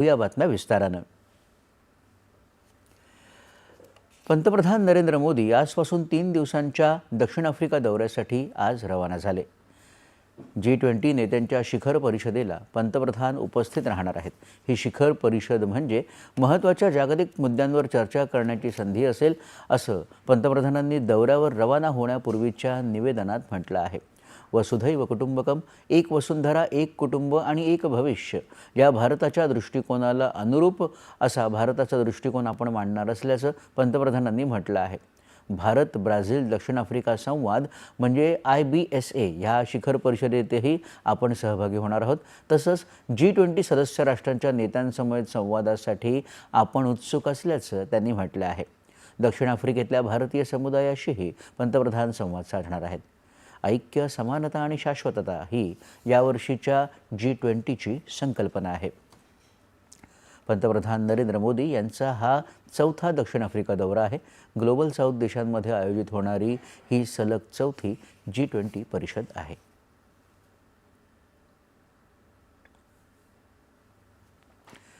या बातम्या विस्तारानं पंतप्रधान नरेंद्र मोदी आजपासून तीन दिवसांच्या दक्षिण आफ्रिका दौऱ्यासाठी आज रवाना झाले. जी ट्वेंटी नेत्यांच्या शिखर परिषदेला पंतप्रधान उपस्थित राहणार आहेत. ही शिखर परिषद म्हणजे महत्त्वाच्या जागतिक मुद्द्यांवर चर्चा करण्याची संधी असेल असं पंतप्रधानांनी दौऱ्यावर रवाना होण्यापूर्वीच्या निवेदनात म्हटलं आहे. वसुधैव कुटुंबकम एक वसुंधरा एक कुटुंब आणि एक भविष्य या भारताच्या दृष्टिकोनाला अनुरूप असा भारताचा दृष्टिकोन आपण मांडणार असल्याचं पंतप्रधानांनी म्हटलं आहे. भारत ब्राझील दक्षिण आफ्रिका संवाद म्हणजे आय बी एस ए ह्या शिखर परिषदेतही आपण सहभागी होणार आहोत. तसंच जी ट्वेंटी सदस्य राष्ट्रांच्या नेत्यांसमवेत संवादासाठी आपण उत्सुक असल्याचं त्यांनी म्हटलं आहे. दक्षिण आफ्रिकेतल्या भारतीय समुदायाशीही पंतप्रधान संवाद साधणार आहेत. ऐक्य समानता आणि शाश्वतता ही यावर्षीच्या जी ट्वेंटीची संकल्पना आहे. पंतप्रधान नरेंद्र मोदी यांचा हा चौथा दक्षिण आफ्रिका दौरा आहे. ग्लोबल साऊथ देशांमध्ये आयोजित होणारी ही सलग चौथी जी ट्वेंटी परिषद आहे.